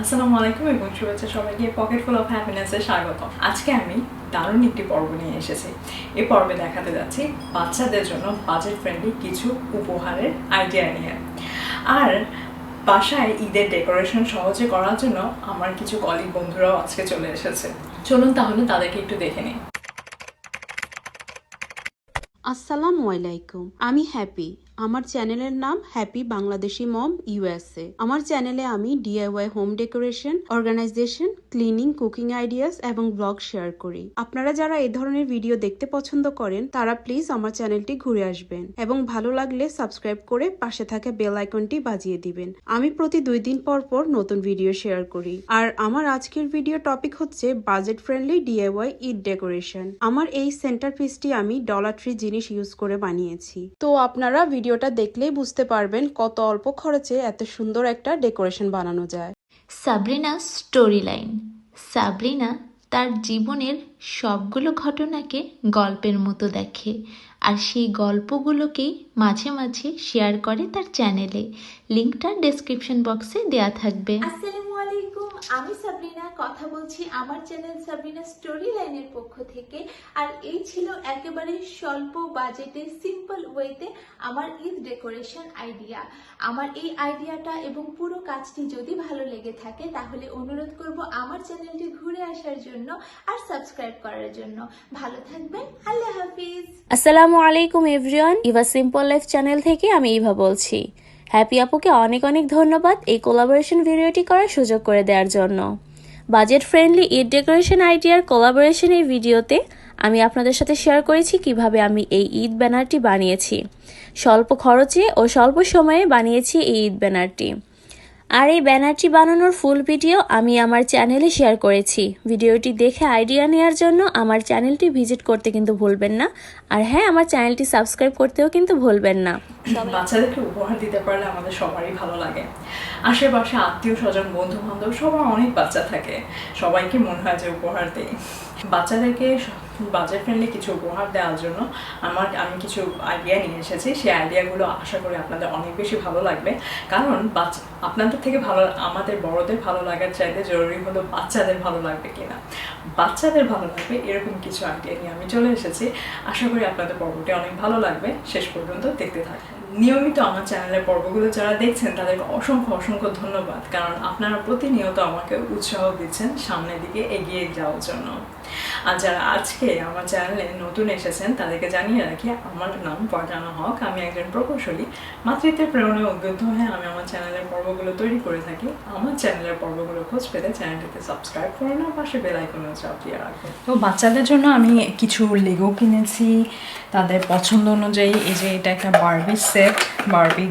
আসসালামু আলাইকুম এবং শুভেচ্ছা সবাইকে পকেট ফুল অফ হ্যাপিনেসে স্বাগত আজকে আমি দারুণ একটি পর্ব নিয়ে এসেছি। এই পর্বে দেখাতে যাচ্ছি বাচ্চাদের জন্য বাজেট ফ্রেন্ডলি কিছু উপহারের আইডিয়া নিয়ে। আর বাসায় ঈদের ডেকোরেশন সহজে করার জন্য আমার কিছু কলিগ বন্ধুরাও আজকে চলে এসেছে। চলুন তাহলে তাদেরকে একটু দেখে নিই। আসসালামু আলাইকুম। আমি হ্যাপি। আমার চ্যানেলের নাম হ্যাপি বাংলাদেশি মম ইউএসএ আমার চ্যানেলে আমি DIY home decoration, organization, cleaning, cooking ideas এবং ব্লগ শেয়ার করি। আপনারা যারা এই ধরনের ভিডিও দেখতে পছন্দ করেন, তারা প্লিজ আমার চ্যানেলটি ঘুরে আসবেন এবং ভালো লাগলে সাবস্ক্রাইব করে পাশে থাকা বেল আইকনটি বাজিয়ে দিবেন। আমি প্রতি দুই দিন পর পর নতুন ভিডিও শেয়ার করি। আর আমার আজকের ভিডিও টপিক হচ্ছে budget friendly DIY it decoration. আমার এই সেন্টার পিসটি আমি ডলার ট্রি জিনিস ইউজ করে বানিয়েছি। তো আপনারা ভিডিওটা দেখলেই বুঝতে পারবেন কত অল্প খরচে এত সুন্দর একটা ডেকোরেশন বানানো যায়। সাবরিনা স্টোরি লাইন সাবরিনা তার জীবনের সবগুলো ঘটনাকে গল্পের মতো দেখে আর সেই গল্পগুলোকেই মাঝে মাঝে শেয়ার করে তার চ্যানেলে লিঙ্কটা ডেসক্রিপশন বক্সে দেয়া থাকবে। আসসালামু আলাইকুম আমি সাবরিনা। কথা বলছি আমার চ্যানেল সাবরিনা স্টোরি লাইনের পক্ষ থেকে। আর এই ছিল একেবারে স্বল্প বাজেটে সিম্পল ওয়েতে আমার ঈদ ডেকোরেশন আইডিয়া আমার এই আইডিয়াটা এবং পুরো কাজটি যদি ভালো লেগে থাকে, তাহলে অনুরোধ করব আমার চ্যানেলটি ঘুরে আসার জন্য আর সাবস্ক্রাইব করার জন্য। ভালো থাকবেন। আল্লাহ হাফিজ। আসসালামু আলাইকুম everyone Eva simple life channel থেকে আমি ইভা বলছি। হ্যাপি আপুকে অনেক অনেক ধন্যবাদ এই কোলাবোরেশন ভিডিওটি করার সুযোগ করে দেওয়ার জন্য। বাজেট ফ্রেন্ডলি ঈদ ডেকোরেশন আইডিয়ার কোলাবোরেশন এই ভিডিওতে আমি আপনাদের সাথে শেয়ার করেছি কীভাবে আমি এই ঈদ ব্যানারটি বানিয়েছি। স্বল্প খরচে ও স্বল্প সময়ে বানিয়েছি এই ঈদ ব্যানারটি আর এই ব্যানারটি বানানোর ফুল ভিডিও আমি আমার চ্যানেলে শেয়ার করেছি। ভিডিওটি দেখে আইডিয়া নেওয়ার জন্য আমার চ্যানেলটি ভিজিট করতে কিন্তু ভুলবেন না। আর হ্যাঁ আমার চ্যানেলটি সাবস্ক্রাইব করতেও কিন্তু ভুলবেন না। বাচ্চাদেরকে উপহার দিতে পারলে আমাদের সবারই ভালো লাগে। আশেপাশে আত্মীয় স্বজন বন্ধু বান্ধব সবার অনেক বাচ্চা থাকে। সবাইকে মনে হয় যে উপহার দেই। বাচ্চাদেরকে বাজেট ফ্রেন্ডলি কিছু উপহার দেওয়ার জন্য আমার, আমি কিছু আইডিয়া নিয়ে এসেছি। সেই আইডিয়াগুলো আশা করি আপনাদের অনেক বেশি ভালো লাগবে। কারণ বাচ্চা আপনাদের থেকে ভালো, আমাদের বড়দের ভালো লাগার চাইতে জরুরি হলো বাচ্চাদের ভালো লাগবে কিনা। বাচ্চাদের ভালো লাগবে এরকম কিছু আইডিয়া নিয়ে আমি চলে এসেছি। আশা করি আপনাদের পর্বটি অনেক ভালো লাগবে। শেষ পর্যন্ত দেখতে থাকবেন নিয়মিত আমার চ্যানেলের পর্বগুলো যারা দেখছেন, তাদেরকে অসংখ্য অসংখ্য ধন্যবাদ। কারণ আপনারা প্রতিনিয়ত আমাকে উৎসাহ দিচ্ছেন সামনের দিকে এগিয়ে যাওয়ার জন্য। আর যারা আজকে আমার চ্যানেলে নতুন এসেছেন, তাদেরকে জানিয়ে রাখি, আমার নাম পর্যানা হক, আমি একজন প্রকৌশলী। মাতৃত্বের প্রেরণায় উদ্বুদ্ধ হয়ে আমি আমার চ্যানেলের পর্বগুলো তৈরি করে থাকি। আমার চ্যানেলের পর্বগুলো খোঁজ পেতে চ্যানেলটিতে সাবস্ক্রাইব করে না, পাশে বেল আইকনও চাপ দিয়ে রাখবেন তো বাচ্চাদের জন্য আমি কিছু লেগো কিনেছি, তাদের পছন্দ অনুযায়ী, এই যে এটা একটা বার্বি সেট বার্বি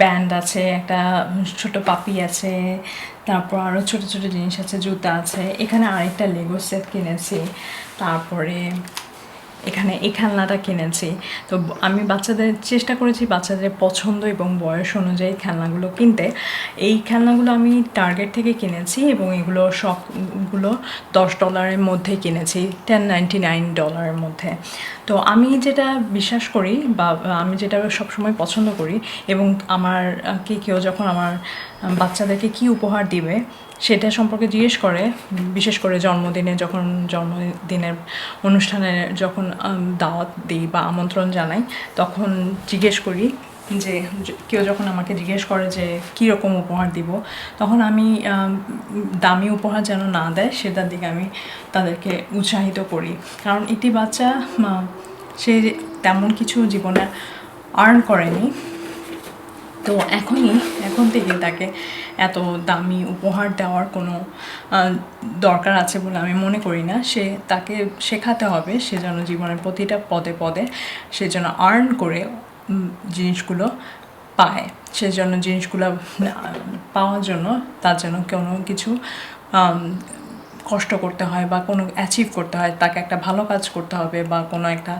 ব্যান্ড আছে, একটা ছোট পাপি আছে তারপর আরও ছোট ছোট জিনিস আছে জুতা আছে। এখানে আরেকটা লেগো সেট কিনেছি। তারপরে এখানে এই খেলনাটা কিনেছি। তো আমি বাচ্চাদের, চেষ্টা করেছি বাচ্চাদের পছন্দ এবং বয়স অনুযায়ী খেলনাগুলো কিনতে। এই খেলনাগুলো আমি টার্গেট থেকে কিনেছি এবং এগুলো সবগুলো দশ ডলারের মধ্যে কিনেছি টেন নাইনটি নাইন ডলারের মধ্যে। তো আমি যেটা বিশ্বাস করি বা, আমি যেটা সবসময় পছন্দ করি এবং আমার কে কেউ যখন আমার বাচ্চাদেরকে কি উপহার দিবে সেটা সম্পর্কে জিজ্ঞেস করে, বিশেষ করে জন্মদিনে যখন জন্মদিনের অনুষ্ঠানে যখন দাওয়াত দিই বা আমন্ত্রণ জানাই, তখন জিজ্ঞেস করি যে কেউ যখন আমাকে জিজ্ঞেস করে যে, কী রকম উপহার দিব? তখন আমি দামি উপহার যেন না দেয়, সেটার দিকে আমি তাদেরকে উৎসাহিত করি। কারণ একটি বাচ্চা সে তেমন কিছু জীবনে আর্ন করেনি। তো এখনই, এখন থেকে তাকে এত দামি উপহার দেওয়ার কোনো দরকার আছে বলে আমি মনে করি না। সে তাকে শেখাতে হবে, সে যেন জীবনের প্রতিটা পদে পদে সে যেন আর্ন করে জিনিসগুলো পায়। সে যেন জিনিসগুলো পাওয়ার জন্য তার যেন কোনো কিছু কষ্ট করতে হয় বা কোনো অ্যাচিভ করতে হয়, তাকে একটা ভালো কাজ করতে হবে বা কোনো একটা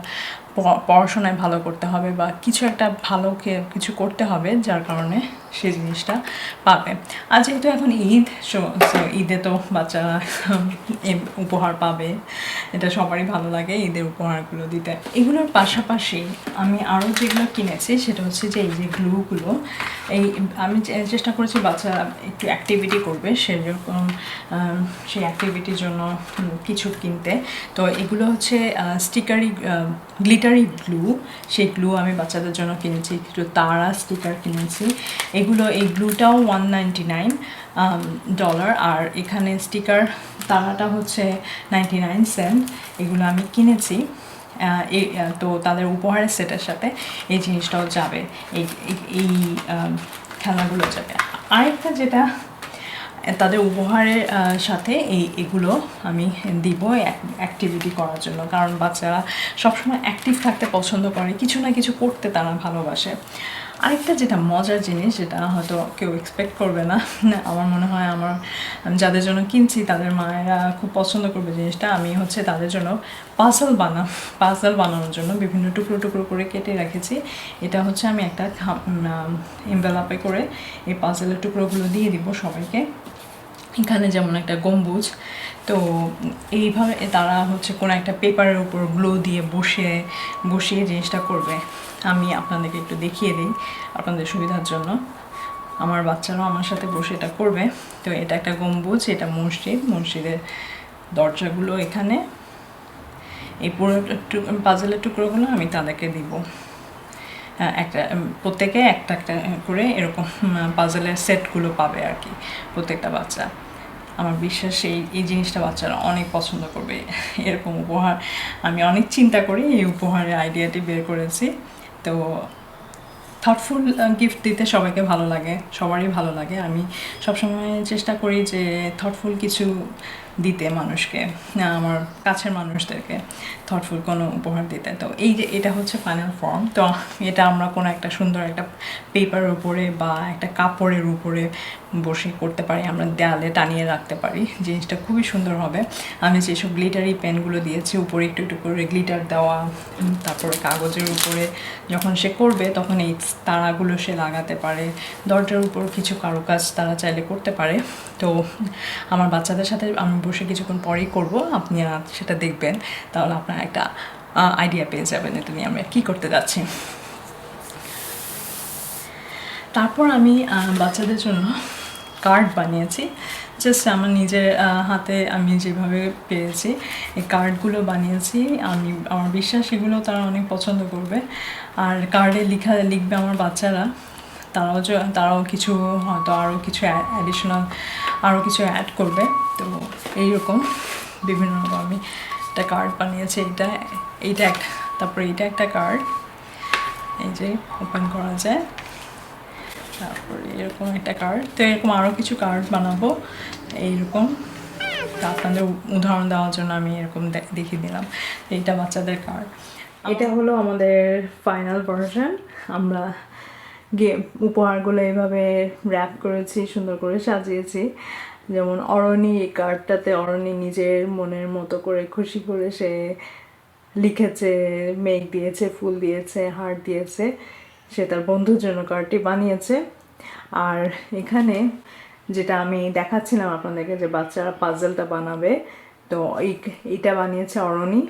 পড়াশোনায় ভালো করতে হবে বা কিছু একটা ভালোকে কিছু করতে হবে, যার কারণে সে জিনিসটা পাবে। আর যেহেতু এখন ঈদ so ঈদে তো বাচ্চারা উপহার পাবে। এটা সবারই ভালো লাগে ঈদের উপহারগুলো দিতে। এগুলোর পাশাপাশি আমি আরও যেগুলো কিনেছি, সেটা হচ্ছে যে এই যে গ্লুগুলো, এই, আমি চেষ্টা করেছি বাচ্চারা একটু অ্যাক্টিভিটি করবে, সেরকম সেই অ্যাক্টিভিটির জন্য কিছু কিনতে। তো এগুলো হচ্ছে স্টিকারি গ্লিটারি গ্লু সেই গ্লু আমি বাচ্চাদের জন্য কিনেছি কিছু তারা স্টিকার কিনেছি। এগুলো, এই গ্লুটাও ওয়ান নাইন ডলার আর এখানে স্টিকার তারাটা হচ্ছে নাইনটি নাইন সেন্ট এগুলো আমি কিনেছি। তো তাদের উপহারের সেটের সাথে এই জিনিসটাও যাবে, এই- এই খেলাগুলো যাবে। আরেকটা যেটা তাদের উপহারের সাথে এই, এগুলো আমি দিব অ্যাক্টিভিটি করার জন্য। কারণ বাচ্চারা সবসময় অ্যাক্টিভ থাকতে পছন্দ করে, কিছু না কিছু করতে তারা ভালোবাসে। আরেকটা যেটা মজার জিনিস, যেটা হয়তো কেউ এক্সপেক্ট করবে না, আমার মনে হয় আমার যাদের জন্য কিনছি, তাদের মায়েরা খুব পছন্দ করবে জিনিসটা, আমি হচ্ছে তাদের জন্য পাজল বানা পাজল বানানোর জন্য বিভিন্ন টুকরো টুকরো করে কেটে রেখেছি। এটা হচ্ছে আমি একটা এমবেলাপে করে এই পাজলের টুকরোগুলো দিয়ে দিব সবাইকে। এখানে যেমন একটা গম্বুজ, তো এইভাবে তারা হচ্ছে কোনো একটা পেপারের উপর গ্লো দিয়ে বসে, বসিয়ে জিনিসটা করবে। আমি আপনাদেরকে একটু দেখিয়ে দিই আপনাদের সুবিধার জন্য। আমার বাচ্চারাও আমার সাথে বসে এটা করবে। তো এটা একটা গম্বুজ, এটা মসজিদ, মসজিদের দরজাগুলো এখানে। এই পুরো পাজলের টুকরোগুলো আমি তাদেরকে দিব। একটা প্রত্যেকে একটা একটা করে এরকম পাজলের সেটগুলো পাবে আর কি, প্রত্যেকটা বাচ্চা। আমার বিশ্বাস এই এই জিনিসটা বাচ্চারা অনেক পছন্দ করবে। এরকম উপহার, আমি অনেক চিন্তা করি এই উপহারের আইডিয়াটি বের করেছি। তো থটফুল গিফট দিতে সবাইকে ভালো লাগে, সবারই ভালো লাগে। আমি সবসময় চেষ্টা করি যে থটফুল কিছু দিতে মানুষকে আমার কাছের মানুষদেরকে থটফুল কোনো উপহার দিতে। তো এই যে এটা হচ্ছে ফাইনাল ফর্ম তো এটা আমরা কোনো একটা সুন্দর একটা পেপারের উপরে বা একটা কাপড়ের উপরে বসে করতে পারি, আমরা দেয়ালে টানিয়ে রাখতে পারি, জিনিসটা খুবই সুন্দর হবে। আমি যেসব গ্লিটারি পেনগুলো দিয়েছি, উপরে একটু একটু করে গ্লিটার দেওয়া তারপরে কাগজের উপরে, যখন সে করবে তখন এই তারাগুলো সে লাগাতে পারে। দরজার উপর কিছু কারুকাজ তারা চাইলে করতে পারে। তো, আমার বাচ্চাদের সাথে আমি বসে কিছুক্ষণ পরেই করব, আপনি সেটা দেখবেন। তাহলে আপনারা একটা আইডিয়া পেয়ে যাবেন এটা নিয়ে আমরা কী করতে যাচ্ছি। তারপর আমি বাচ্চাদের জন্য কার্ড বানিয়েছি। জাস্ট আমার নিজের হাতে আমি যেভাবে পেয়েছি এই কার্ডগুলো বানিয়েছি। আমি, আমার বিশ্বাস এগুলো তারা অনেক পছন্দ করবে। আর কার্ডে লেখা, লিখবে আমার বাচ্চারা। তারাও য- তারাও কিছু হয়তো আরও কিছু অ্যাডিশনাল আরও কিছু অ্যাড করবে। তো এইরকম বিভিন্ন রকম আমি একটা কার্ড বানিয়েছি। এইটা এইটা একটা তারপরে এইটা একটা কার্ড এই যে ওপেন করা যায়। তারপরে এরকম একটা কার্ড তো এরকম আরও কিছু কার্ড বানাবো। এইরকম। তা আপনাদের উদাহরণ দেওয়ার জন্য আমি এরকম দেখিয়ে দিলাম। এইটা বাচ্চাদের কার্ড এটা হলো আমাদের ফাইনাল ভার্সন আমরা গে উপহারগুলো এইভাবে র্যাপ করেছি, সুন্দর করে সাজিয়েছি। যেমন অরণি, এই কার্ডটাতে অরণি নিজের মনের মতো করে খুশি করে সে লিখেছে, মেঘ দিয়েছে, ফুল দিয়েছে হার্ট দিয়েছে। সে তার বন্ধুর জন্য কার্ডটি বানিয়েছে। আর এখানে যেটা আমি দেখাচ্ছিলাম আপনাদেরকে যে বাচ্চারা পাজলটা বানাবে, তো এই এইটা বানিয়েছে অরণি।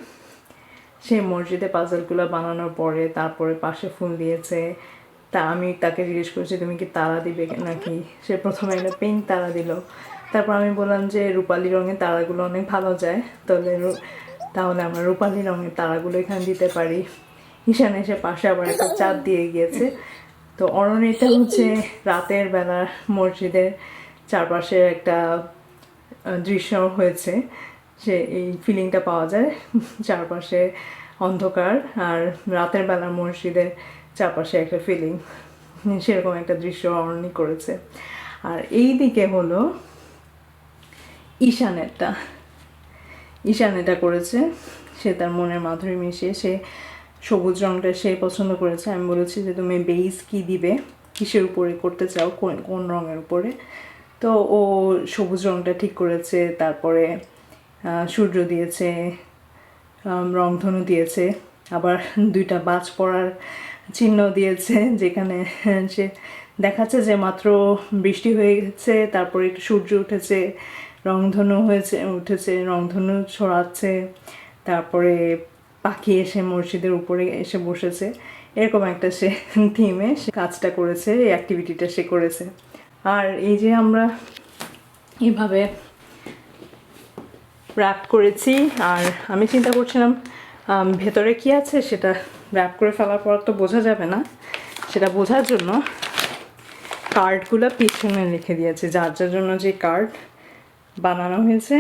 সে মসজিদে পাজলগুলো বানানোর পরে তারপরে পাশে ফুল দিয়েছে। তা আমি তাকে জিজ্ঞেস করছি, তুমি কি তারা দিবে নাকি? সে প্রথমে একটা পিঙ্ক তারা দিল। তারপর আমি বললাম যে, রূপালি রঙের তারাগুলো অনেক ভালো যায়। তাহলে তাহলে আমরা রূপালি রঙের তারাগুলো এখানে দিতে পারি। ঈশান এসে পাশে আবার একটা চাঁদ দিয়ে গিয়েছে। তো অরণ্যটা হচ্ছে রাতের বেলা মসজিদের চারপাশে একটা দৃশ্য হয়েছে। সে এই ফিলিংটা পাওয়া যায়। চারপাশে অন্ধকার আর রাতের বেলা মসজিদের চারপাশে একটা ফিলিং সেরকম একটা দৃশ্য অরণি করেছে। আর এই দিকে হলো ঈশানেরটা। ঈশান এটা করেছে। সে তার মনের মাধুরী মিশিয়ে সে সবুজ রঙটা সে পছন্দ করেছে। আমি বলেছি যে তুমি বেইস কি দিবে? কিসের উপরে করতে চাও? কোন কোন রঙের উপরে? তো ও সবুজ রঙটা ঠিক করেছে, তারপরে সূর্য দিয়েছে রংধনু দিয়েছে, আবার দুইটা বাজ পড়ার চিহ্ন দিয়েছে, যেখানে সে দেখাচ্ছে যে মাত্র বৃষ্টি হয়ে গেছে, তারপরে একটু সূর্য উঠেছে, রংধনু হয়েছে, উঠেছে, রংধনু ছড়াচ্ছে, তারপরে পাখি এসে মসজিদের উপরে এসে বসেছে। এরকম একটা সে থিমে সে কাজটা করেছে, এই অ্যাক্টিভিটিটা সে করেছে। আর এই যে আমরা এভাবে র্যাপ করেছি, আর আমি চিন্তা করছিলাম ভেতরে কি আছে সেটা র্যাপ করে ফেলার পর তো বোঝা যাবে না। সেটা বোঝার জন্য কার্ডগুলো পিছনে লিখে দিয়েছে। যার যার জন্য যে কার্ড বানানো হয়েছে,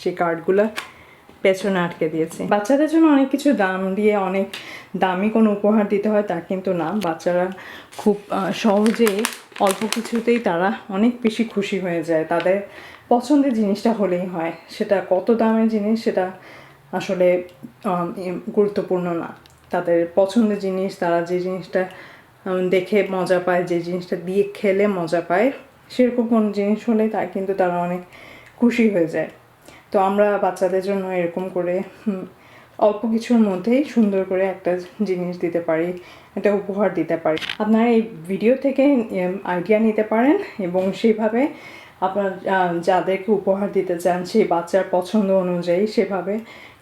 সেই কার্ডগুলো পেছনে আটকে দিয়েছে। বাচ্চাদের জন্য অনেক কিছু দাম দিয়ে অনেক দামি কোনো উপহার দিতে হয় তা কিন্তু না। বাচ্চারা খুব সহজেই অল্প কিছুতেই তারা অনেক বেশি খুশি হয়ে যায়। তাদের পছন্দের জিনিসটা হলেই হয়। সেটা কত দামের জিনিস সেটা আসলে গুরুত্বপূর্ণ না। তাদের পছন্দের জিনিস, তারা যে জিনিসটা দেখে মজা পায়, যে জিনিসটা দিয়ে খেলে মজা পায়, সেরকম কোনো জিনিস হলে তা কিন্তু তারা অনেক খুশি হয়ে যায়। তো আমরা বাচ্চাদের জন্য এরকম করে অল্প কিছুর মধ্যেই সুন্দর করে একটা জিনিস দিতে পারি, একটা উপহার দিতে পারি। আপনারা এই ভিডিও থেকে আইডিয়া নিতে পারেন এবং সেইভাবে আপনার যাদেরকে উপহার দিতে চান, সেই বাচ্চার পছন্দ অনুযায়ী সেভাবে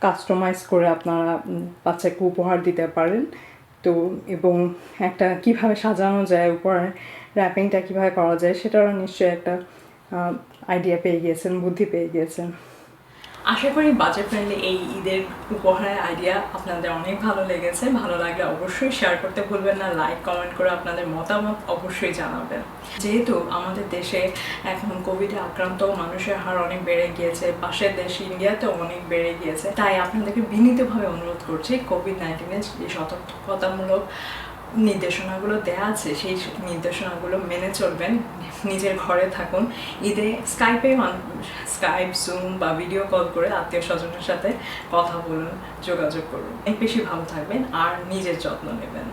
কাস্টমাইজ করে আপনারা বাচ্চাকে উপহার দিতে পারেন। তো, এবং একটা কীভাবে সাজানো যায়, উপহার র্যাপিংটা কীভাবে করা যায়, সেটারও নিশ্চয়ই একটা আইডিয়া পেয়ে গিয়েছেন, বুদ্ধি পেয়ে গিয়েছেন। আশা করি বাজেট ফ্রেন্ডলি এই ঈদের উপহারের আইডিয়া আপনাদের অনেক ভালো লেগেছে। ভালো লাগলে অবশ্যই শেয়ার করতে ভুলবেন না। লাইক কমেন্ট করে আপনাদের মতামত অবশ্যই জানাবেন। যেহেতু আমাদের দেশে এখন কোভিডে আক্রান্ত মানুষের হার অনেক বেড়ে গিয়েছে, পাশের দেশ ইন্ডিয়াতেও অনেক বেড়ে গিয়েছে। তাই আপনাদেরকে বিনীতভাবে অনুরোধ করছি কোভিড নাইন্টিনের যে সতর্কতামূলক নির্দেশনাগুলো দেয়া আছে, সেই নির্দেশনাগুলো মেনে চলবেন, নিজের ঘরে থাকুন। ঈদে স্কাইপে স্কাইপ জুম বা ভিডিও কল করে আত্মীয় স্বজনের সাথে কথা বলুন, যোগাযোগ করুন। বেশি ভালো থাকবেন আর নিজের যত্ন নেবেন।